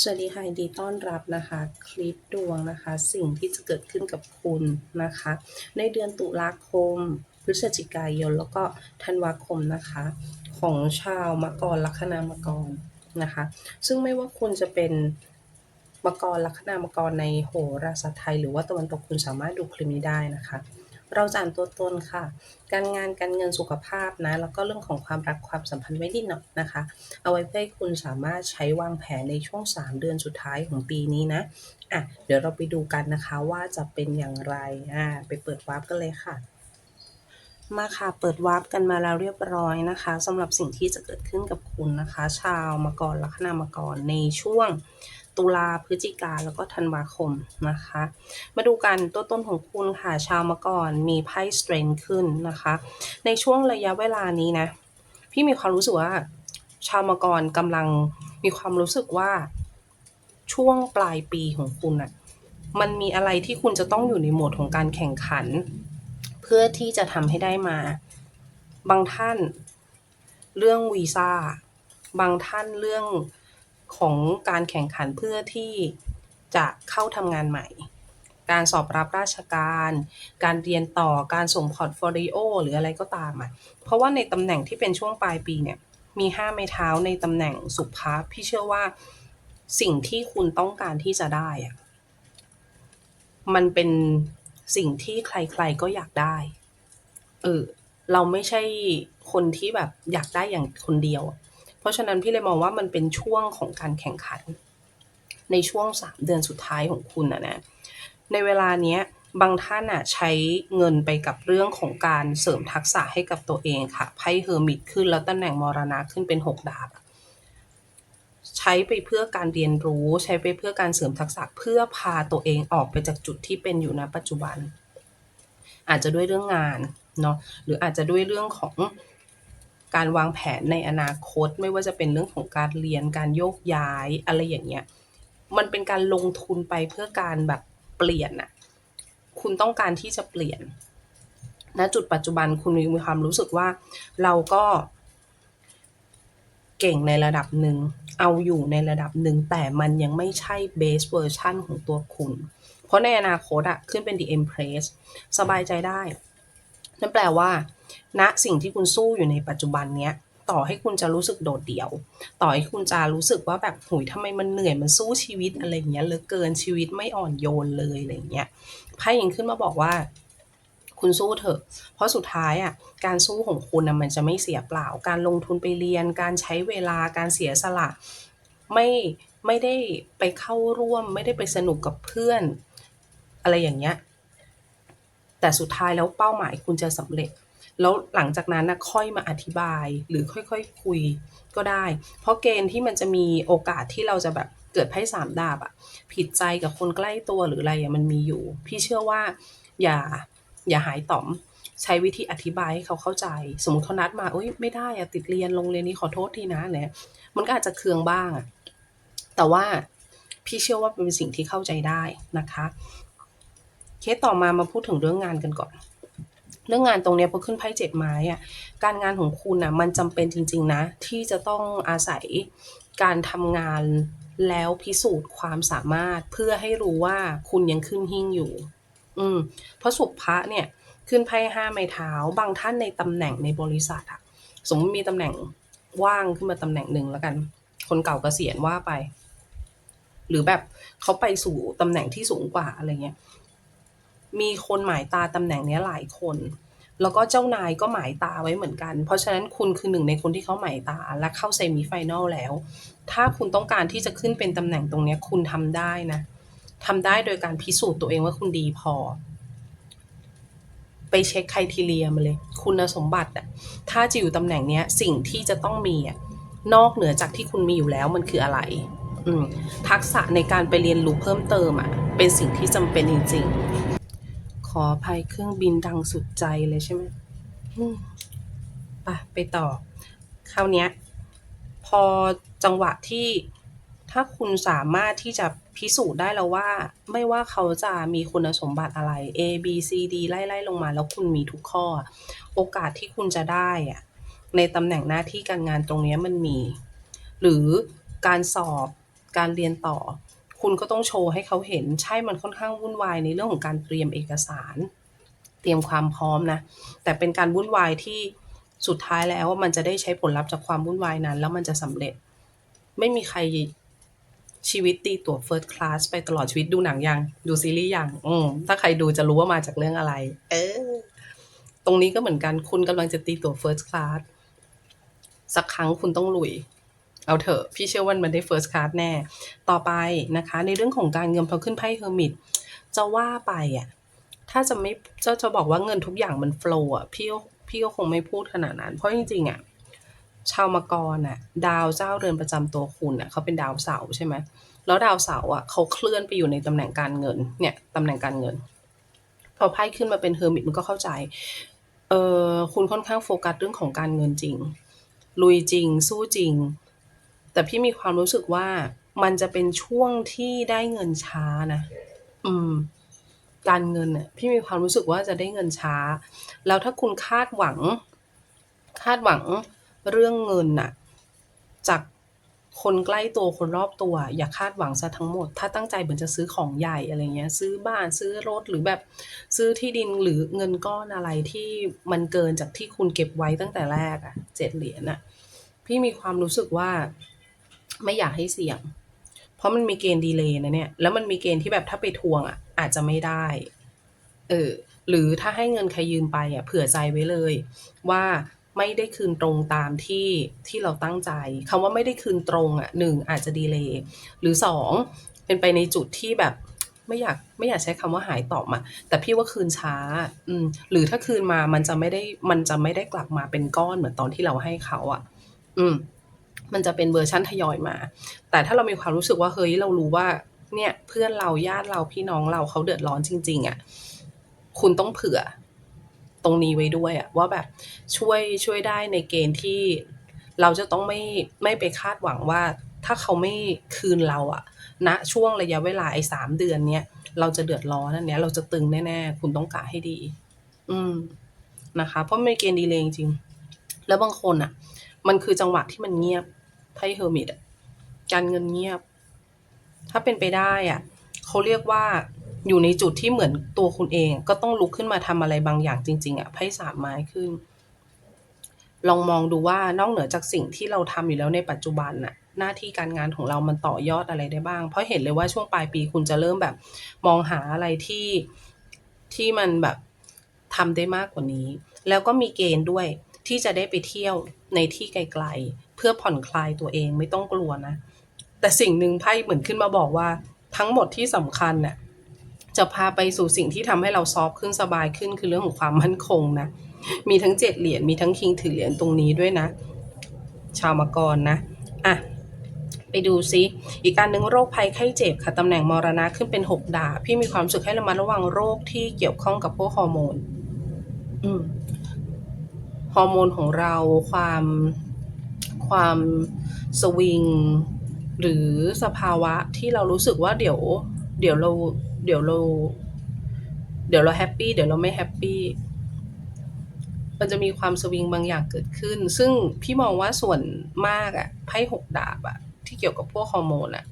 สวัสดีค่ะยินดีต้อนรับนะคะ คลิปดวงนะคะ สิ่งที่จะเกิดขึ้นกับคุณนะคะ ในเดือนตุลาคม พฤศจิกายนแล้วก็ธันวาคมนะคะ ของชาวมกรลัคนามกรนะคะ ซึ่งไม่ว่าคุณจะเป็นมกรลัคนามกรในโหราศาสตร์ไทย หรือว่าตะวันตกคุณสามารถดูคลิปนี้ได้นะคะ เราจะอ่านตัวตนค่ะ การงานการเงินสุขภาพนะ แล้วก็เรื่องของความรักความสัมพันธ์ไว้นิดหน่อยนะคะ เอาไว้เพื่อให้คุณสามารถใช้วางแผนในช่วง 3 เดือนสุดท้ายของปีนี้นะอะเดี๋ยวเราไปดูกันนะคะว่าจะเป็นอย่างไรอ่าไปเปิดวาร์ปกันเลยค่ะมาค่ะ เปิดวาร์ปกันมาแล้วเรียบร้อยนะคะสำหรับสิ่งที่จะเกิดขึ้นกับคุณนะคะ ชาวมกรลัคนา มกรในช่วง ตุลาพฤศจิกาแล้วก็ธันวาคมนะคะ มาดูกันตัวต้นของคุณค่ะชาวมกรมีไพ่ strength ขึ้นนะคะ ในช่วงระยะเวลานี้นะ พี่มีความรู้สึกว่าชาวมกรกำลังมีความรู้สึกว่าช่วงปลายปีของคุณอะมันมีอะไรที่คุณจะต้องอยู่ในโหมดของการแข่งขัน เพื่อที่จะทำให้ได้มา บางท่าน เรื่องวีซ่าบางท่านเรื่อง ของการแข่งขันเพื่อที่จะเข้าทำงานใหม่ การสอบรับราชการ การเรียนต่อการส่งพอร์ตโฟลิโอหรืออะไรก็ตามอะเพราะว่าในตำแหน่งที่เป็นช่วงปลายปีเนี่ยมีห้าไม้เท้าในตำแหน่งสุภาพพี่เชื่อว่าสิ่งที่คุณต้องการที่จะได้อะมันเป็นสิ่งที่ใครๆก็อยากได้ เออ เราไม่ใช่คนที่แบบอยากได้อย่างคนเดียว เพราะฉะนั้นพี่เลยมองว่ามันเป็นช่วงของการแข่งขัน ในช่วงสามเดือนสุดท้ายของคุณอะนะ ในเวลาเนี้ยบางท่านอะใช้เงินไปกับเรื่องของการเสริมทักษะให้กับตัวเองค่ะไพ่เฮอร์มิตขึ้นแล้วตำแหน่งมรณะขึ้นเป็นหกดาบใช้ไปเพื่อการเรียนรู้ใช้ไปเพื่อการเสริมทักษะเพื่อพาตัวเองออกไปจากจุดที่เป็นอยู่ณปัจจุบัน อาจจะด้วยเรื่องงานเนาะหรืออาจจะด้วยเรื่องของ การวางแผนในอนาคต ไม่ว่าจะเป็นเรื่องของการเรียนการโยกย้ายอะไรอย่างเงี้ยมันเป็นการลงทุนไปเพื่อการแบบเปลี่ยนอะคุณต้องการที่จะเปลี่ยนณจุดปัจจุบันคุณมีความรู้สึกว่าเราก็ เก่งในระดับหนึ่ง เอาอยู่ในระดับหนึ่ง แต่มันยังไม่ใช่เบสเวอร์ชันของตัวคุณ เพราะในอนาคตอะขึ้นเป็น The Empress สบายใจได้ นั่นแปลว่า ณสิ่งที่คุณสู้อยู่ในปัจจุบันเนี้ยต่อให้คุณจะรู้สึกโดดเดี่ยว ต่อให้คุณจะรู้สึกว่าแบบหุยทำไมมันเหนื่อยมันสู้ชีวิตอะไรเงี้ยเหลือเกินชีวิตไม่อ่อนโยนเลยอะไรเงี้ยไพ่ยังขึ้นมาบอกว่า คุณสู้เถอะ เพราะสุดท้ายอะการสู้ของคุณนะมันจะไม่เสียเปล่า การลงทุนไปเรียน การใช้เวลาการเสียสละไม่ไม่ได้ไปเข้าร่วม ไม่ได้ไปสนุกกับเพื่อน อะไรอย่างเงี้ยแต่สุดท้ายแล้วเป้าหมายคุณจะสำเร็จ แล้วหลังจากนั้นนะค่อยมาอธิบายหรือค่อยๆคุยก็ได้ เพราะเกณฑ์ที่มันจะมีโอกาสที่เราจะแบบเกิดไพ่สามดาบอะผิดใจกับคนใกล้ตัวหรืออะไรอะมันมีอยู่ พี่เชื่อว่าอย่าอย่าหายต่อมใช้วิธีอธิบายให้เขาเข้าใจ สมมติเขานัดมาเอ้ยไม่ได้อะติดเรียนโรงเรียนนี้ขอโทษทีนะเนี่ยมันก็อาจจะเคืองบ้างอะแต่ว่าพี่เชื่อว่าเป็นสิ่งที่เข้าใจได้นะคะ เคสต่อมามาพูดถึงเรื่องงานกันก่อน รื่องงานตรงเนี้ยพอขึ้นไพ่เจ็ดไม้อะการงานของคุณอะมันจำเป็นจริง ๆ นะ ที่จะต้องอาศัยการทำงานแล้วพิสูจน์ความสามารถเพื่อให้รู้ว่าคุณยังขึ้นหิ้งอยู่ อืมเพราะสุภะเนี่ยขึ้นไพ่ห้าไม้เท้า บางท่านในตำแหน่งในบริษัทอะสมมติมีตำแหน่งว่างขึ้นมาตำแหน่งหนึ่งแล้วกัน คนเก่าเกษียณว่าไป หรือแบบเขาไปสู่ตำแหน่งที่สูงกว่าอะไรเงี้ย มีคนหมายตาตำแหน่งนี้หลายคน แล้วก็เจ้านายก็หมายตาไว้เหมือนกัน เพราะฉะนั้นคุณคือหนึ่งในคนที่เขาหมายตาและเข้าเซมิไฟแนลแล้ว ถ้าคุณต้องการที่จะขึ้นเป็นตำแหน่งตรงนี้คุณทำได้นะทำได้โดยการพิสูจน์ตัวเองว่าคุณดีพอ ไปเช็คไครทีเรียมาเลย คุณสมบัติอะถ้าจะอยู่ตำแหน่งนี้สิ่งที่จะต้องมีอะนอกเหนือจากที่คุณมีอยู่แล้วมันคืออะไรอืมทักษะในการไปเรียนรู้เพิ่มเติมอะเป็นสิ่งที่จำเป็นจริง ๆ ขออภัยเครื่องบินดังสุดใจเลยใช่ไหมอืมไปต่อ คราวเนี้ย พอจังหวะที่ถ้าคุณสามารถที่จะพิสูจน์ได้แล้วว่า ไม่ว่าเขาจะมีคุณสมบัติอะไร A B C D ไล่ๆลงมา แล้วคุณมีทุกข้อ โอกาสที่คุณจะได้อะในตำแหน่งหน้าที่การงานตรงนี้มันมี หรือการสอบการเรียนต่อ คุณก็ต้องโชว์ให้เขาเห็น ใช่มันค่อนข้างวุ่นวายในเรื่องของการเตรียมเอกสาร เตรียมความพร้อมนะ แต่เป็นการวุ่นวายที่สุดท้ายแล้วว่ามันจะได้ใช้ผลลัพธ์จากความวุ่นวายนั้น แล้วมันจะสำเร็จ ไม่มีใครชีวิตตีตั๋ว First Class ไปตลอดชีวิตดูหนังยัง ดูซีรีส์ยังอืมถ้าใครดูจะรู้ว่ามาจากเรื่องอะไร เออ ตรงนี้ก็เหมือนกันคุณกำลังจะตีตั๋ว First Class สักครั้งคุณต้องลุย เอาเถอะพี่เชื่อว่ามันได้ First Class แน่ ต่อไปนะคะ ในเรื่องของการเงินพอขึ้นไพ่เฮอร์มิตจะว่าไปอะถ้าจะไม่เจ้าจะบอกว่าเงินทุกอย่างมันโฟล์อะพี่ก็พี่ก็คงไม่พูดขนาดนั้น เพราะจริงๆอะชาวมกรอะ ดาวเจ้าเรือนประจำตัวคุณอะเขาเป็นดาวเสาใช่ไหมแล้วดาวเสาอะเขาเคลื่อนไปอยู่ในตำแหน่งการเงินเนี่ยตำแหน่งการเงิน พอไพ่ขึ้นมาเป็นเฮอร์มิตมันก็เข้าใจเออคุณค่อนข้างโฟกัสเรื่องของการเงินจริงลุยจริง สู้จริง แต่พี่มีความรู้สึกว่ามันจะเป็นช่วงที่ได้เงินช้านะ อืม การเงินน่ะ พี่มีความรู้สึกว่าจะได้เงินช้า แล้วถ้าคุณคาดหวัง คาดหวังเรื่องเงินน่ะ จากคนใกล้ตัวคนรอบตัว อย่าคาดหวังซะทั้งหมด ถ้าตั้งใจเหมือนจะซื้อของใหญ่อะไรเงี้ย ซื้อบ้านซื้อรถหรือแบบ ซื้อที่ดินหรือเงินก้อนอะไรที่มันเกินจากที่คุณเก็บไว้ตั้งแต่แรกอะเจ็ดเหรียญอะพี่มีความรู้สึกว่า ไม่อยากให้เสี่ยง เพราะมันมีเกณฑ์ดีเลย์นะเนี่ย แล้วมันมีเกณฑ์ที่แบบถ้าไปทวงอะอาจจะไม่ได้ เออ หรือถ้าให้เงินใครยืมไปอะเผื่อใจไว้เลย ว่าไม่ได้คืนตรงตามที่ที่เราตั้งใจคำว่าไม่ได้คืนตรงอะหนึ่งอาจจะดีเลย์หรือสองเป็นไปในจุดที่แบบไม่อยากไม่อยากใช้คำว่าหายต่อมาแต่พี่ว่าคืนช้า อืม หรือถ้าคืนมามันจะไม่ได้มันจะไม่ได้กลับมาเป็นก้อนเหมือนตอนที่เราให้เขาอะอืม มันจะเป็นเวอร์ชั่นทยอยมา แต่ถ้าเรามีความรู้สึกว่าเฮ้ยเรารู้ว่าเนี่ยเพื่อนเราญาติเราพี่น้องเราเขาเดือดร้อนจริง ๆอะคุณต้องเผื่อตรงนี้ไว้ด้วยอะว่าแบบช่วยช่วยได้ในเกณฑ์ที่เราจะต้องไม่ไม่ไปคาดหวังว่า ถ้าเขาไม่คืนเราอะณนะช่วงระยะเวลาไอ้สามเดือนเนี้ยเราจะเดือดร้อนอันเนี้ยเราจะตึงแน่ๆคุณต้องกะให้ดี อืมนะคะ เพราะไม่เกณฑ์ดีเลยจริงแล้วบางคนอะมันคือจังหวะที่มันเงียบ ไพ่เฮอร์มิตการเงินเงียบ ถ้าเป็นไปได้อะเขาเรียกว่าอยู่ในจุดที่เหมือนตัวคุณเอง ก็ต้องลุกขึ้นมาทำอะไรบางอย่างจริง ๆอะไพ่สามไม้ขึ้น ลองมองดูว่านอกเหนือจากสิ่งที่เราทำอยู่แล้วในปัจจุบันน่ะ หน้าที่การงานของเรามันต่อยอดอะไรได้บ้าง เพราะเห็นเลยว่าช่วงปลายปีคุณจะเริ่มแบบ มองหาอะไรที่ที่มันแบบทำได้มากกว่านี้ แล้วก็มีเกณฑ์ด้วยที่จะได้ไปเที่ยวในที่ไกล เพื่อผ่อนคลายตัวเองไม่ต้องกลัวนะ แต่สิ่งหนึ่งไพ่เหมือนขึ้นมาบอกว่า ทั้งหมดที่สำคัญน่ะจะพาไปสู่สิ่งที่ทำให้เราซอฟขึ้นสบายขึ้นคือเรื่องของความมั่นคงนะ มีทั้งเจ็ดเหรียญมีทั้งคิงถือเหรียญตรงนี้ด้วยนะ ชาวมังกรนะอะไปดูซิอีกการหนึ่งโรคภัยไข้เจ็บค่ะตำแหน่งมรณะขึ้นเป็นหกดาบพี่มีความสึกให้ระมัดระวังโรคที่เกี่ยวข้องกับพวกฮอร์โมน อืมฮอร์โมนของเราความ ความสวิง หรือสภาวะที่เรารู้สึกว่าเดี๋ยว เดี๋ยวเราเดี๋ยวเรา เดี๋ยวเราแฮปปี้เดี๋ยวเราไม่แฮปปี้มันจะมีความสวิงบางอย่างเกิดขึ้น ซึ่งพี่มองว่าส่วนมากอะไพ่หกดาบอะที่เกี่ยวกับพวกฮอร์โมนอะ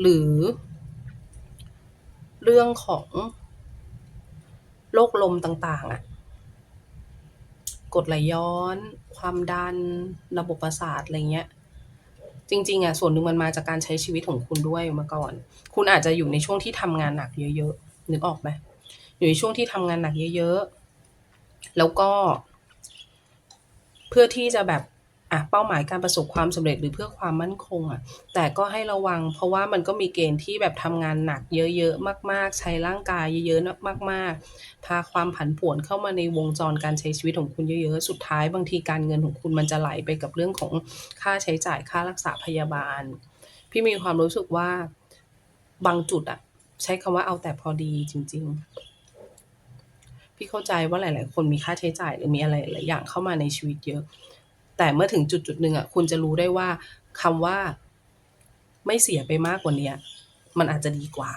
หรือ เรื่องของโรคลมต่าง ๆอะ กรดไหลย้อน ความดัน ระบบประสาทอะไรเงี้ย จริงๆอะส่วนหนึ่งมันมาจากการใช้ชีวิตของคุณด้วยมาก่อน คุณอาจจะอยู่ในช่วงที่ทำงานหนักเยอะๆนึกออกไหมอยู่ในช่วงที่ทำงานหนักเยอะๆแล้วก็ เพื่อที่จะแบบ อะเป้าหมายการประสบความสำเร็จหรือเพื่อความมั่นคงอะแต่ก็ให้ระวัง เพราะว่ามันก็มีเกณฑ์ที่แบบทำงานหนักเยอะๆมาก ๆ ใช้ร่างกายเยอะๆมาก ๆ พาความผันผวนเข้ามาในวงจรการใช้ชีวิตของคุณเยอะๆสุดท้ายบางทีการเงินของคุณมันจะไหลไปกับเรื่องของค่าใช้จ่ายค่ารักษาพยาบาล พี่มีความรู้สึกว่าบางจุดอะใช้คำว่าเอาแต่พอดีจริง ๆพี่เข้าใจว่าหลาย ๆ คนมีค่าใช้จ่ายหรือมีอะไรหลายอย่างเข้ามาในชีวิตเยอะ แต่เมื่อถึงจุดจุดหนึ่งอะคุณจะรู้ได้ว่าคำว่าไม่เสียไปมากกว่าเนี้ยมันอาจจะดีกว่า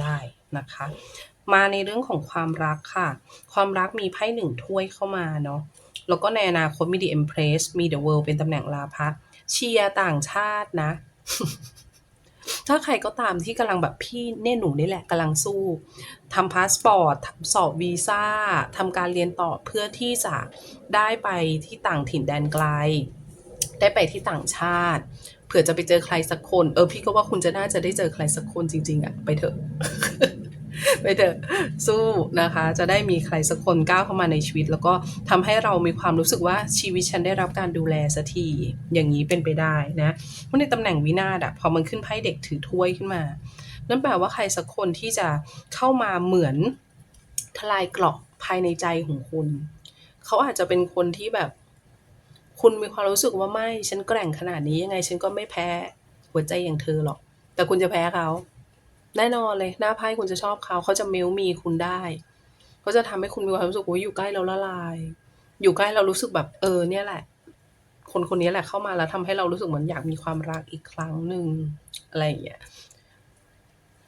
ได้นะคะ มาในเรื่องของความรักค่ะ ความรักมีไพ่หนึ่งถ้วยเข้ามาเนาะแล้วก็ในอนาคตมี The Empress มี The World เป็นตำแหน่งลาภะเชียร์ต่างชาตินะ ถ้าใครก็ตามที่กำลังแบบพี่เน่หนูนี่แหละกำลังสู้ทำพาสปอร์ตสอบวีซ่าทำการเรียนต่อเพื่อที่จะได้ไปที่ต่างถิ่นแดนไกล ได้ไปที่ต่างชาติเผื่อจะไปเจอใครสักคน เออพี่ก็ว่าคุณจะน่าจะได้เจอใครสักคนจริง ๆอะไปเถอะ ไปเถอะสู้นะคะ จะได้มีใครสักคนก้าวเข้ามาในชีวิต แล้วก็ทำให้เรามีความรู้สึกว่าชีวิตฉันได้รับการดูแลสักทีอย่างนี้เป็นไปได้นะเพราะในตำแหน่งวินาศอะพอมันขึ้นไพ่เด็กถือถ้วยขึ้นมา นั่นแปลว่าใครสักคนที่จะเข้ามาเหมือนทลายกราะภายในใจของคุณ เขาอาจจะเป็นคนที่แบบ คุณมีความรู้สึกว่าไม่ ฉันแกร่งขนาดนี้ยังไง ฉันก็ไม่แพ้หัวใจอย่างเธอหรอก แต่คุณจะแพ้เขา แน่นอนเลย หน้าไพ่คุณจะชอบเขา เขาจะเมลมีคุณได้ เขาจะทำให้คุณมีความรู้สึกว่าอยู่ใกล้เราละลาย อยู่ใกล้เรารู้สึกแบบเออเนี่ยแหละ คนคนนี้แหละเข้ามาแล้วทำให้เรารู้สึกเหมือนอยากมีความรักอีกครั้งหนึ่งอะไรอย่างเงี้ย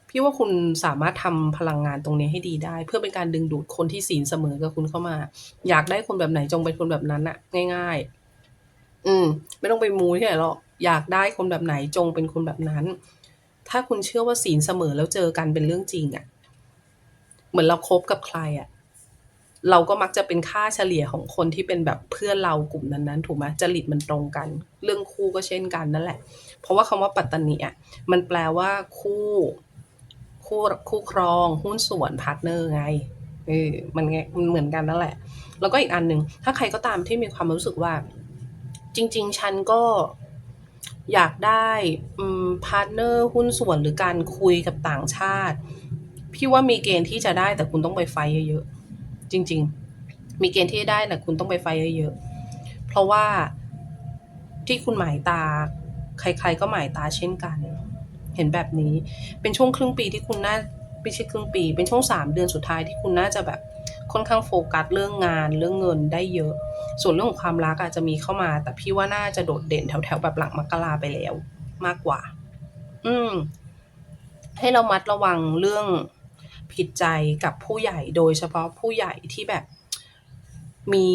พี่ว่าคุณสามารถทำพลังงานตรงนี้ให้ดีได้ เพื่อเป็นการดึงดูดคนที่ศีลเสมอกับคุณเข้ามา อยากได้คนแบบไหนจงเป็นคนแบบนั้นอะง่าย ๆ อืม ไม่ต้องไปมูที่ไหนหรอกอยากได้คนแบบไหนจงเป็นคนแบบนั้น ถ้าคุณเชื่อว่าศีลเสมอแล้วเจอกันเป็นเรื่องจริงอะเหมือนเราคบกับใครอะเราก็มักจะเป็นค่าเฉลี่ยของคนที่เป็นแบบเพื่อนเรากลุ่มนั้นๆ ถูกไหมจริตมันตรงกัน เรื่องคู่ก็เช่นกันนั่นแหละ เพราะว่าคำว่าปัตตานีอะมันแปลว่าคู่ คู่คู่ครองหุ้นส่วนพาร์ทเนอร์ไงเออมันไงมันเหมือนกันนั่นแหละ แล้วก็อีกอันหนึ่งถ้าใครก็ตามที่มีความรู้สึกว่า จริง ๆ ฉันก็ อยากได้พาร์ทเนอร์หุ้นส่วนหรือการคุยกับต่างชาติ พี่ว่ามีเกณฑ์ที่จะได้แต่คุณต้องไปไฟเยอะๆ จริง ๆ มีเกณฑ์ที่ได้แต่คุณต้องไปไฟเยอะๆ เพราะว่าที่คุณหมายตา ใคร ๆ ก็หมายตาเช่นกัน เห็นแบบนี้เป็นช่วงครึ่งปีที่คุณน่าไม่ใช่ครึ่งปี เป็นช่วงสามเดือนสุดท้ายที่คุณน่าจะแบบค่อนข้างโฟกัสเรื่องงานเรื่องเงินได้เยอะ ส่วนเรื่องของความรักอาจจะมีเข้ามา แต่พี่ว่าน่าจะโดดเด่นแถวๆแบบหลังมกราไปแล้ว มากกว่า อืม ให้เรามัดระวังเรื่องผิดใจกับผู้ใหญ่โดยเฉพาะผู้ใหญ่ที่แบบ มี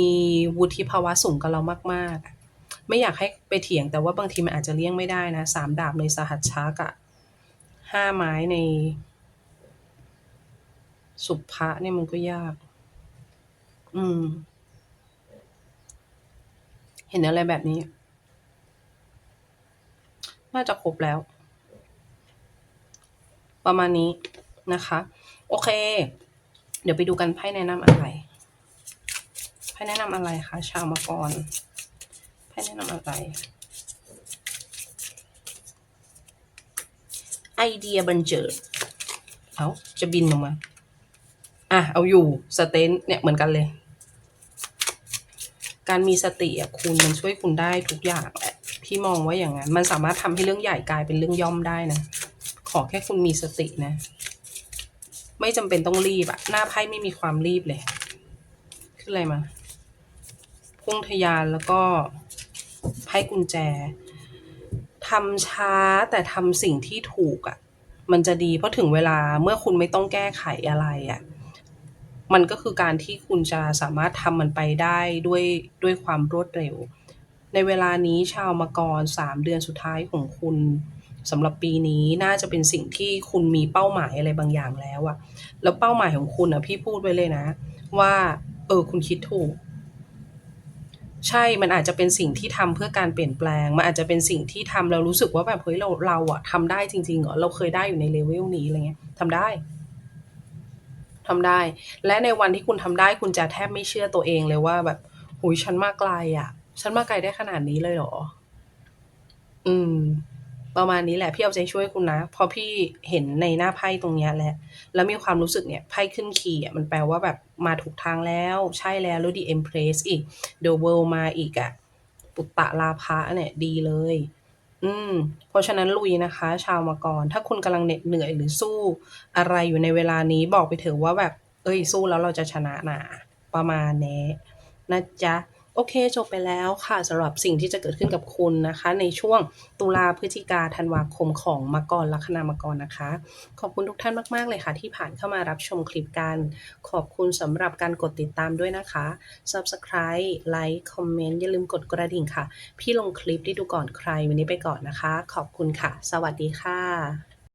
วุฒิภาวะสูงกับเรามากๆ ไม่อยากให้ไปเถียงแต่ว่าบางทีมันอาจจะเลี่ยงไม่ได้นะสามดาบในสหัชชากะห้าไม้ใน สุภะเนี่ยมันก็ยาก อืม เห็นอะไรแบบนี้ น่าจะครบแล้ว ประมาณนี้นะคะ โอเค เดี๋ยวไปดูกันไพ่แนะนำอะไรไพ่แนะนำอะไรคะชาวมังกรไพ่แนะนำอะไรไอเดียบันเจิด เอาจะบินลงมา อะ เอาอยู่ สเตนเนี่ย เหมือนกันเลย การมีสติอะคุณมันช่วยคุณได้ทุกอย่างแหละพี่มองว่าอย่างนั้น มันสามารถทำให้เรื่องใหญ่กลายเป็นเรื่องย่อมได้นะ ขอแค่คุณมีสตินะ ไม่จำเป็นต้องรีบอะหน้าไพ่ไม่มีความรีบเลยขึ้นอะไรมาพุ่งทยานแล้วก็ไพ่กุญแจทำช้าแต่ทำสิ่งที่ถูกอะ่ะ มันจะดีเพราะถึงเวลาเมื่อคุณไม่ต้องแก้ไขอะไรอะ่ะ มันก็คือการที่คุณจะสามารถทำมันไปได้ด้วยด้วยความรวดเร็ว ในเวลานี้ชาวมกรสามเดือนสุดท้ายของคุณสำหรับปีนี้น่าจะเป็นสิ่งที่คุณมีเป้าหมายอะไรบางอย่างแล้วอะแล้วเป้าหมายของคุณอะพี่พูดไว้เลยนะ ว่า เออคุณคิดถูก ใช่มันอาจจะเป็นสิ่งที่ทำเพื่อการเปลี่ยนแปลง มันอาจจะเป็นสิ่งที่ทำเรารู้สึกว่าแบบเฮ้ยเราเราอะทำได้จริงๆเหรอเราเคยได้อยู่ในเลเวลนี้อะไรเงี้ยทำได้ ทำได้ และในวันที่คุณทำได้คุณจะแทบไม่เชื่อตัวเองเลยว่าแบบหุยฉันมาไกลอะฉันมาไกลได้ขนาดนี้เลยเหรอ อืม ประมาณนี้แหละพี่เอาใจช่วยคุณนะพอพี่เห็นในหน้าไพ่ตรงเนี้ยแหละ แล้วมีความรู้สึกเนี่ยไพ่ขึ้นคีย์อะมันแปลว่าแบบมาถูกทางแล้ว ใช่แล้วแล้วดีเอ็มเพรสอีกเดอะเวิลมาอีกอะปุตตะลาภะเนี่ยดีเลย อืม เพราะฉะนั้นลุยนะคะ ชาวมังกร ถ้าคุณกำลังเหน็ดเหนื่อยหรือสู้ อะไรอยู่ในเวลานี้บอกไปเถอะว่าแบบ เอ้ยสู้แล้วเราจะชนะนะประมาณนี้นะจ๊ะ โอเคจบไปแล้วค่ะสำหรับสิ่งที่จะเกิดขึ้นกับคุณนะคะ ในช่วงตุลาพฤศจิกาธันวาคมของมกรลัคนา มกรนะคะ ขอบคุณทุกท่านมาก ๆ เลยค่ะ ที่ผ่านเข้ามารับชมคลิปกัน ขอบคุณสำหรับการกดติดตามด้วยนะคะ Subscribe ไลค์คอมเมนต์อย่าลืมกดกระดิ่งค่ะ พี่ลงคลิปที่ดูก่อนใครวันนี้ไปก่อนนะคะ ขอบคุณค่ะ สวัสดีค่ะ